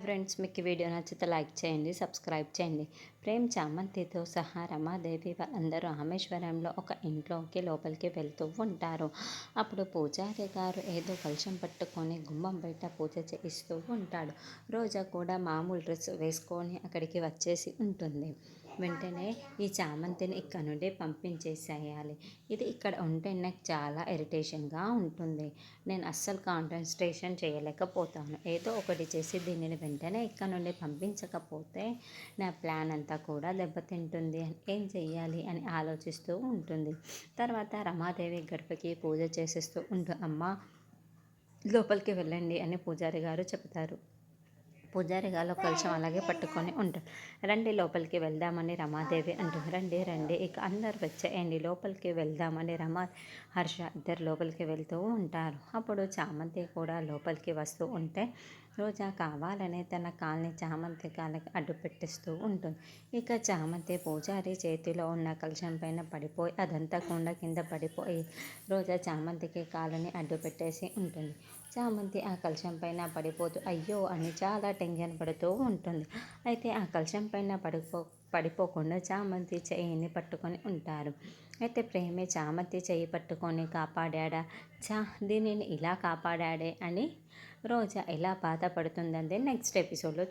Friends మీకు video నచ్చితే like చేయండి సబ్స్క్రైబ్ చేయండి. ప్రేమ్ చామంతితో సహా రమాదేవి వాళ్ళందరూ రామేశ్వరంలో ఒక ఇంట్లోకి లోపలికి వెళ్తూ ఉంటారు. అప్పుడు పూజారి గారు ఏదో కలుషం పట్టుకొని గుమ్మం బయట పూజ చేయిస్తూ ఉంటాడు. రోజా కూడా మామూలు డ్రెస్ వేసుకొని అక్కడికి వచ్చేసి ఉంటుంది. వెంటనే ఈ చామంతిని ఇక్కడ నుండి పంపించేసేయాలి. ఇది ఇక్కడ ఉంటే నాకు చాలా ఇరిటేషన్గా ఉంటుంది. నేను అస్సలు కాన్సన్ట్రేషన్ చేయలేకపోతాను. ఏదో ఒకటి చేసి దీనిని వెంటనే ఇక్కడ నుండి పంపించకపోతే నా ప్లాన్ అంతా కూడా దెబ్బతింటుంది. అని ఏం చెయ్యాలి అని ఆలోచిస్తూ ఉంటుంది. తర్వాత రమాదేవి గడపకి పూజ చేసేస్తూ ఉంటూ అమ్మ లోపలికి వెళ్ళండి అని పూజారి గారు చెప్తారు పూజారి గారు కలుషం అలాగే పట్టుకొని ఉంటారు రండి లోపలికి వెళ్దామని రమాదేవి అంటుంది రండి రండి ఇక అందరు వచ్చేయండి లోపలికి వెళ్దామని రమా హర్ష ఇద్దరు లోపలికి వెళ్తూ ఉంటారు. అప్పుడు చామంతి కూడా లోపలికి వస్తూ ఉంటే రోజా కావాలనే తన కాల్ని చామంతి కాళ్ళకి అడ్డు పెట్టిస్తూ ఉంటుంది. ఇక చామంతి పూజారి చేతిలో ఉన్న కలశం పైన పడిపోయి అదంతా కొండ కింద పడిపోయి రోజా చామంతికి కాళ్ళని అడ్డు పెట్టేసి ఉంటుంది. చామంతి ఆ కలశం పైన పడిపోతూ అయ్యో అని చాలా టెన్షన్ పడుతూ ఉంటుంది. అయితే ఆ కలశం పైన పడిపో పడిపోకుండా చామంతి చేయిని పట్టుకొని ఉంటారు. అయితే ప్రేమే చామంతి చేయి పట్టుకొని కాపాడా చా దీనిని ఇలా కాపాడాడే అని రోజా ఎలా బాధపడుతుందంటే నెక్స్ట్ ఎపిసోడ్లో